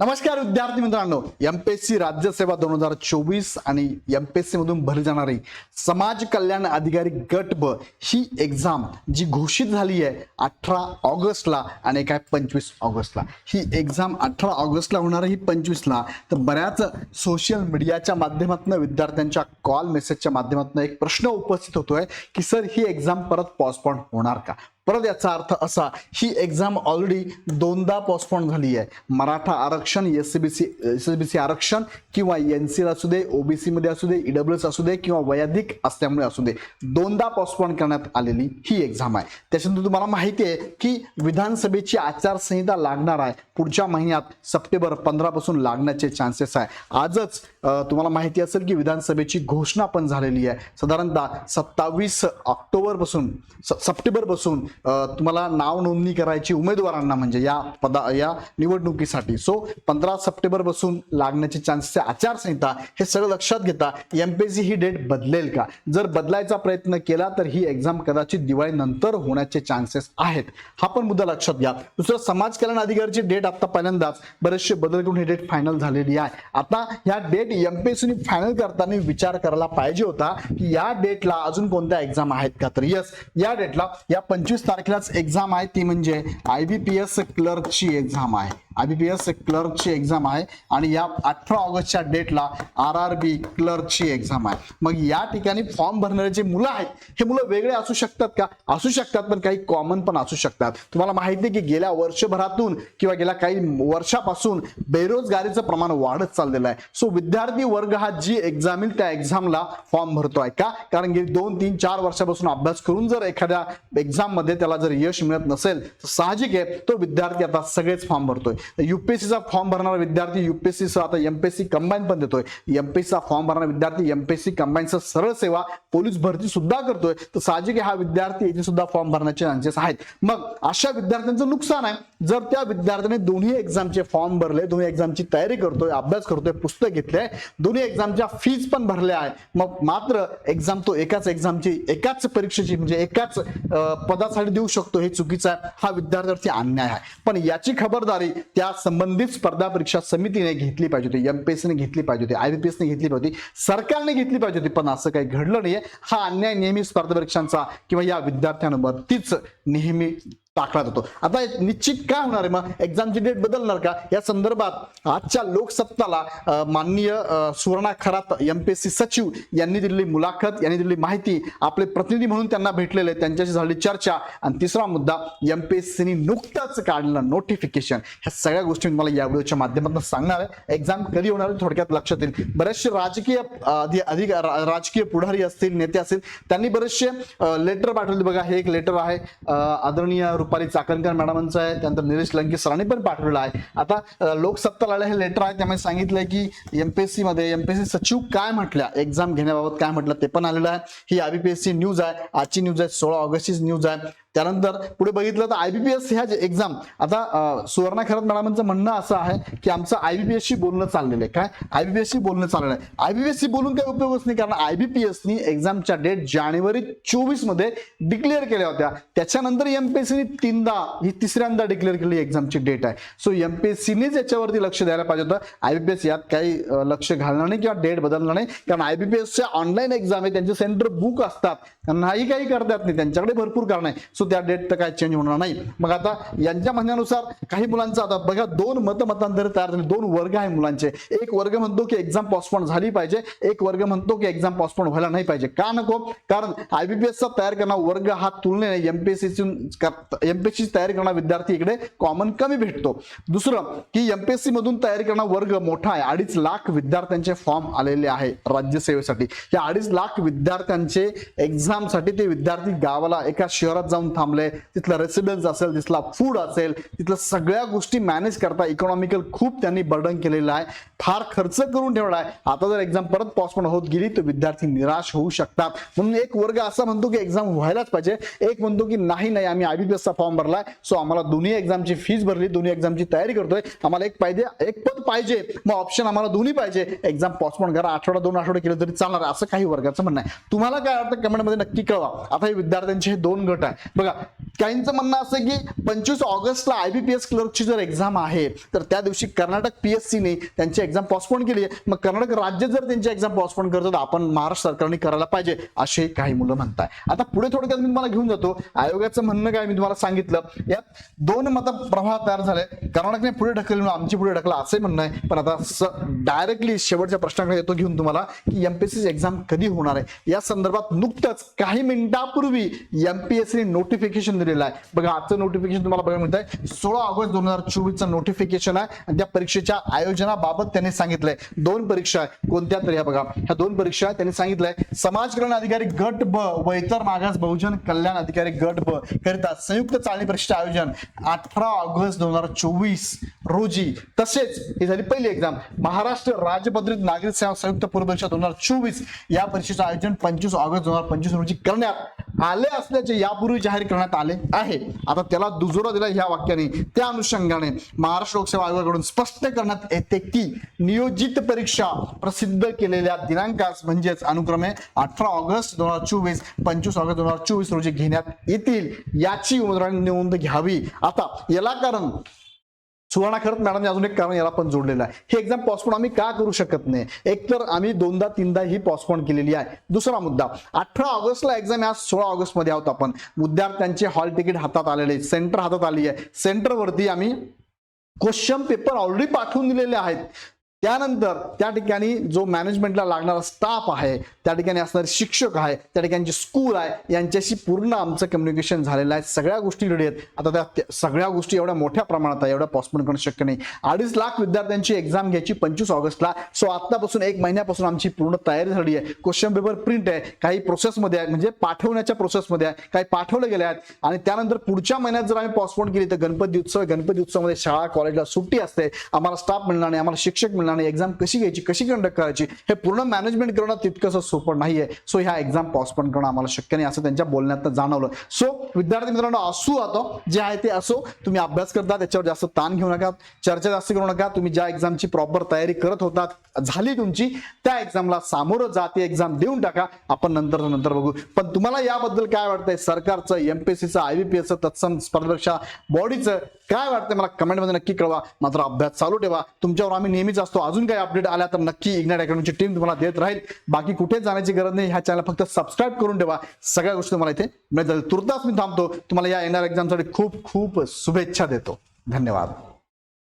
नमस्कार विद्यार्थी मित्रांनो. एमपीएससी राज्यसेवा दोन हजार चोवीस आणि एमपीएससी मधून भरली जाणारी समाज कल्याण अधिकारी गट ब ही एक्झाम जी घोषित झाली आहे अठरा ऑगस्टला आणि काय पंचवीस ऑगस्टला. ही एक्झाम अठरा ऑगस्टला होणार आहे ही पंचवीसला. तर बऱ्याच सोशल मीडियाच्या माध्यमातून विद्यार्थ्यांच्या कॉल मेसेजच्या माध्यमातून एक प्रश्न उपस्थित होतोय की सर ही एक्झाम परत पॉस्टपॉन होणार का? परत याचा अर्थ असा ही एक्झाम ऑलरेडी दोनदा पोस्टपोन झाली आहे. मराठा आरक्षण S C B C S C B C आरक्षण किंवा एन सी असू दे ओबीसीमध्ये असू दे ईडब्ल्यू एस असू दे किंवा वैयधिक असल्यामुळे असू दे दोनदा पोस्टपोन करण्यात आलेली ही एक्झाम आहे. त्याच्यानंतर तुम्हाला माहिती आहे की विधानसभेची आचारसंहिता लागणार आहे. पुढच्या महिन्यात सप्टेंबर पंधरापासून लागण्याचे चान्सेस आहे. आजच तुम्हाला माहिती असेल की विधानसभेची घोषणा पण झालेली आहे. साधारणतः सत्तावीस ऑक्टोबरपासून सप्टेंबर तुम्हाला नाव नोंदणी करायची उमेदवारांना म्हणजे या पदा या निवडणुकीसाठी. सो पंधरा सप्टेंबरपासून लागण्याचे चान्सेस आचारसंहिता हे सगळं लक्षात घेता एमपीएससी ही डेट बदलेल का? जर बदलायचा प्रयत्न केला तर ही एक्झाम कदाचित दिवाळीनंतर होण्याचे चान्सेस आहेत. हा पण मुद्दा लक्षात घ्या. दुसरं समाज कल्याण अधिकारीची डेट आता पहिल्यांदाच. बरेचसे बदल करून ही डेट फायनल झालेली आहे. आता ह्या डेट एमपीएससीने फायनल करताना विचार करायला पाहिजे होता की या डेटला अजून कोणत्या एक्झाम आहेत का? तर यस या डेटला या पंचवीस तारखेलाच एक्झाम आहे. ती म्हणजे आय बी पी एस क्लर्कची एक्झाम आहे. आय बी पी एस क्लर्कची एक्झाम आहे आणि या अठरा ऑगस्टच्या डेटला आर आर बी क्लर्कची एक्झाम आहे. मग या ठिकाणी फॉर्म भरणारे जे मुलं आहेत हे मुलं वेगळे असू शकतात का? असू शकतात पण काही कॉमन पण असू शकतात. तुम्हाला माहिती आहे की गेल्या वर्षभरातून किंवा गेल्या काही वर्षापासून बेरोजगारीचं प्रमाण वाढत चाललेलं आहे. सो विद्यार्थी वर्ग हा जी एक्झाम येईल त्या एक्झामला फॉर्म भरतोय का? कारण गेली दोन तीन चार वर्षापासून अभ्यास करून जर एखाद्या एक्झाममध्ये त्याला जर यश मिळत नसेल तर साहजिक आहे तो विद्यार्थी आता सगळेच फॉर्म भरतोय. युपीएससीचा फॉर्म भरणारा विद्यार्थी युपीएससी आता एमपीएससी कंबाईन पण देतोय. एमपीएससीचा फॉर्म भरणारा विद्यार्थी एमपीएससी कंबाईनचा सरळ सेवा पोलीस भरती सुद्धा करतोय. तर साहजिक हा विद्यार्थी याचे सुद्धा फॉर्म भरण्याचे चान्सेस आहेत. मग अशा विद्यार्थ्यांचं नुकसान आहे. जर त्या विद्यार्थ्याने दोन्ही एक्झामचे फॉर्म भरले दोन्ही एक्झामची तयारी करतोय अभ्यास करतोय पुस्तक घेतलंय दोन्ही एक्झामच्या फीज पण भरल्या आहे. मग मात्र एक्झाम तो एकाच एक्झामची एकाच परीक्षेची म्हणजे एकाच पदासाठी देऊ शकतो हे चुकीचं आहे हा विद्यार्थ्यावरती अन्याय आहे. पण याची खबरदारी त्या संबंधित स्पर्धा परीक्षा समितीने घेतली पाहिजे होती एमपीएससीने घेतली पाहिजे होती आयबीपीएसने घेतली पाहिजे होती सरकारने घेतली पाहिजे होती पण असं काही घडलं नाहीये. हा अन्याय नेहमी स्पर्धा परीक्षांचा किंवा या विद्यार्थ्यांवरतीच नेहमी टाकला जातो आता निश्चित काय होणार आहे मग? एक्झामची डेट बदलणार का? या संदर्भात आजच्या लोकसत्ताला माननीय सुवर्णा खरात एमपीएससी सचिव यांनी दिलेली मुलाखत यांनी दिलेली माहिती आपले प्रतिनिधी म्हणून त्यांना भेटलेले त्यांच्याशी झालेली चर्चा आणि तिसरा मुद्दा एमपीएससीने नुकतंच काढलेलं नोटिफिकेशन ह्या सगळ्या गोष्टी मी मला या व्हिडिओच्या माध्यमातून सांगणार आहे. एक्झाम कधी होणार थोडक्यात लक्षात येईल. बरेचसे राजकीय अधिक राजकीय पुढारी असतील नेते असतील त्यांनी बरेचसे लेटर पाठवले. बघा हे एक लेटर आहे. आदरणीय रुपाली चाकणकर मॅडमांचं आहे त्यानंतर निलेश लंके सरांनी पण पाठवलेलं आहे. आता लोकसत्ता लोकसत्ताला हे लेटर आहे त्यामुळे सांगितलंय की एमपीएससी मध्ये एमपीएससी सचिव काय म्हटल्या एक्झाम घेण्याबाबत काय म्हटलं ते पण आलेलं आहे. ही आयबीपीएससी न्यूज आहे आजची न्यूज आहे सोळा ऑगस्टची न्यूज आहे. त्यानंतर पुढे बघितलं तर आयबीपीएस ह्या एक्झाम आता सुवर्ण सुवर्णा खरत मॅडमांचं म्हणणं असं आहे की आमचं आयबीपीएसशी बोलणं चाललेलं आहे. काय? आयबीपीएसशी बोलणं चाललेलं आहे. आयबीपीएससी बोलून काही उपयोगच नाही कारण आयबीपीएसनी एक्झामच्या डेट जानेवारी चोवीसमध्ये डिक्लेअर केल्या होत्या. त्याच्यानंतर एमपीएससीने तीनदा ही तिसऱ्यांदा डिक्लेअर केली एक्झामची डेट आहे. सो एमपीएससीनेच याच्यावरती लक्ष द्यायला पाहिजे होतं. आयबीपीएस यात काही लक्ष घालणार नाही किंवा डेट बदलणार नाही. कारण आयबीपीएसच्या ऑनलाईन एक्झाम आहे त्यांचे सेंटर बुक असतात. त्यांनाही काही करता येत नाही. त्यांच्याकडे भरपूर कारण आहे. सो त्या डेट तर काय चेंज होणार नाही. मग आता यांच्या म्हणण्यानुसार काही मुलांचं आता बघा दोन मतमतांतर तयार झाले. दोन वर्ग आहे मुलांचे. एक वर्ग म्हणतो की एक्झाम पॉस्टपोन झाली पाहिजे. एक वर्ग म्हणतो की एक्झाम पॉस्टपोन व्हायला नाही पाहिजे. का नको? कारण आयबीपीएसचा तयार करणारा वर्ग हा तुलनेने एमपीएससी एमपीएससी तयारी करणारा विद्यार्थी इकडे कॉमन कमी भेटतो. दुसरं की एमपीएससी मधून तयारी करणारा वर्ग मोठा आहे. अडीच लाख विद्यार्थ्यांचे फॉर्म आलेले आहे राज्यसेवेसाठी या अडीच लाख विद्यार्थ्यांचे एक्झामसाठी ते विद्यार्थी गावाला एका शहरात जाऊन थांबले तिथला रेसिडेन्स असेल तिथला फूड असेल तिथल्या सगळ्या गोष्टी मॅनेज करता इकॉनॉमिकल खूप त्यांनी बर्डन केलेलं आहे. फार खर्च करून ठेवला आहे. आता जर एक्झाम परत पॉस्टपोन होत गेली तर विद्यार्थी निराश होऊ शकतात. म्हणून एक वर्ग असा म्हणतो की एक्झाम व्हायलाच पाहिजे. एक म्हणतो की नाही नाही आम्ही आयबीपीएसचा फॉर्म भरलाय. सो आम्हाला दोन्ही एक्झामची फीस भरली दोन्ही एक्झामची तयारी करतोय. आम्हाला एक पाहिजे एक पद पाहिजे. मग ऑप्शन आम्हाला दोन्ही पाहिजे. एक्झाम पॉस्टपोन करा आठवडा दोन आठवडे केलं तरी चालणार आहे. असं काही वर्गाचं म्हणणं आहे. तुम्हाला काय वाटतं? कमेंटमध्ये नक्की कळवा. आता हे विद्यार्थ्यांचे हे दोन गट आहे बघा काहींचं म्हणणं असं की पंचवीस ऑगस्टला आय बी पी एस क्लर्कची जर एक्झाम आहे तर त्या दिवशी कर्नाटक पी एस सीने त्यांची एक्झाम पॉस्टपोन केली आहे. मग कर्नाटक राज्य जर त्यांची एक्झाम पॉस्टपोन करतो तर आपण महाराष्ट्र सरकारने करायला पाहिजे असे काही मुलं म्हणताय. आता पुढे थोडक्यात मी तुम्हाला घेऊन जातो. आयोगाचं म्हणणं काय मी तुम्हाला सांगितलं? यात दोन मत प्रवाह तयार झाले कर्नाटकने पुढे ढकललं आमची पुढे ढकला असे म्हणणं आहे. पण आता डायरेक्टली शेवटच्या प्रश्नाकडे येतो घेऊन तुम्हाला की एमपीएससी एक्झाम कधी होणार आहे? या संदर्भात नुकतंच काही मिनिटापूर्वी एमपीएससी नोटिफिकेशन दिलेला आहे. बघा आजचं नोटिफिकेशन तुम्हाला बघायला मिळत आहे सोळा ऑगस्ट दोन हजार चोवीसचं नोटिफिकेशन आहे आणि त्या परीक्षेच्या आयोजनाबाबत त्यांनी सांगितलंय. दोन परीक्षा आहे. कोणत्या तरी ह्या बघा. ह्या दोन परीक्षा त्यांनी सांगितलंय समाज कल्याण अधिकारी गट ब व इतर मागास बहुजन कल्याण अधिकारी गट ब करिता संयुक्त चालणी परीक्षेचे आयोजन अठरा ऑगस्ट दोन हजार चोवीस रोजी. तसेच ही झाली पहिली एक्झाम महाराष्ट्र राजपत्रित नागरिक सेवा संयुक्त पूर्व परीक्षा दोन हजार चोवीस या परीक्षेचं आयोजन पंचवीस ऑगस्ट दोन हजार पंचवीस रोजी करण्यात आले असल्याचे यापूर्वी जाहीर करण्यात आले आहे. आता त्याला दुजोरा दिला ह्या वाक्याने. त्या अनुषंगाने महाराष्ट्र लोकसेवा आयोगाकडून स्पष्ट करण्यात येते की नियोजित परीक्षा प्रसिद्ध केलेल्या दिनांकास म्हणजेच अनुक्रमे अठरा ऑगस्ट दोन हजार चोवीस पंचवीस ऑगस्ट दोन हजार चोवीस रोजी घेण्यात येतील याची उमेदवारांनी नोंद घ्यावी. आता याला कारण सुधारणा खरंच मॅडम अजून एक कारण याला पण जोडलेलं आहे. हे एक्झाम पॉस्टपोन आम्ही का करू शकत नाही? एक तर आम्ही दोनदा तीनदा ही पॉस्टपोन केलेली आहे. दुसरा मुद्दा अठरा ऑगस्टला एक्झाम आज सोळा ऑगस्टमध्ये आहोत आपण. विद्यार्थ्यांचे हॉल तिकीट हातात आलेले सेंटर हातात आली आहे. सेंटरवरती आम्ही क्वेश्चन पेपर ऑलरेडी पाठवून दिलेले आहेत. त्यानंतर त्या ठिकाणी जो मॅनेजमेंटला लागणारा स्टाफ आहे त्या ठिकाणी असणारे शिक्षक आहे त्या ठिकाणी स्कूल आहे यांच्याशी पूर्ण आमचं कम्युनिकेशन झालेलं आहे. सगळ्या गोष्टी रेडी आहेत. आता त्या सगळ्या गोष्टी एवढ्या मोठ्या प्रमाणात आहे एवढ्या पॉसिबल करणं शक्य नाही. अडीच लाख विद्यार्थ्यांची एक्झाम घ्यायची पंचवीस ऑगस्टला. सो आत्तापासून एक महिन्यापासून आमची पूर्ण तयारी झाली आहे. क्वेश्चन पेपर प्रिंट आहे. काही प्रोसेसमध्ये आहे. म्हणजे पाठवण्याच्या प्रोसेसमध्ये आहे. काही पाठवले गेले आहेत. आणि त्यानंतर पुढच्या महिन्यात जर आम्ही पॉस्टपोन केली तर गणपती उत्सव गणपती उत्सवामध्ये शाळा कॉलेजला सुट्टी असते. आम्हाला स्टाफ मिळणार नाही. आम्हाला शिक्षक मिळणार आणि एक्झाम कशी घ्यायची कशी कंडक्ट करायची हे पूर्ण मॅनेजमेंट करणं तितकंसं सोपं नाही आहे सो ह्या एक्झाम पॉस्टपोन करणं आम्हाला शक्य नाही असं त्यांच्या बोलण्यात जाणवलं. सो विद्यार्थी मित्रांनो असू आता जे आहे ते असो तुम्ही अभ्यास करता त्याच्यावर जास्त ताण घेऊ नका चर्चा जास्त करू नका तुम्ही ज्या एक्झामची प्रॉपर तयारी करत होतात झाली तुमची त्या एक्झामला सामोरं जा ती एक्झाम देऊन टाका आपण नंतर नंतर बघू. पण तुम्हाला याबद्दल काय वाटतंय? सरकारचं एमपीएससीचं आयबीपीएसचं तत्सम स्पर्धा बॉडीचं काय वाटतंय? मला कमेंटमध्ये नक्की कळवा. मात्र अभ्यास चालू ठेवा. तुमच्यावर आम्ही नेहमीच असतो. अजून काही अपडेट आल्या तर नक्की इग्नाट अकॅडमीची टीम तुम्हाला देत राहील. बाकी कुठेच जाण्याची गरज नाही ह्या चॅनल फक्त सबस्क्राईब करून ठेवा. सगळ्या गोष्टी तुम्हाला इथे मिळत जाईल तुर्तास मी थांबतो. तुम्हाला या येणाऱ्या एक्झामसाठी खूप खूप शुभेच्छा देतो. धन्यवाद.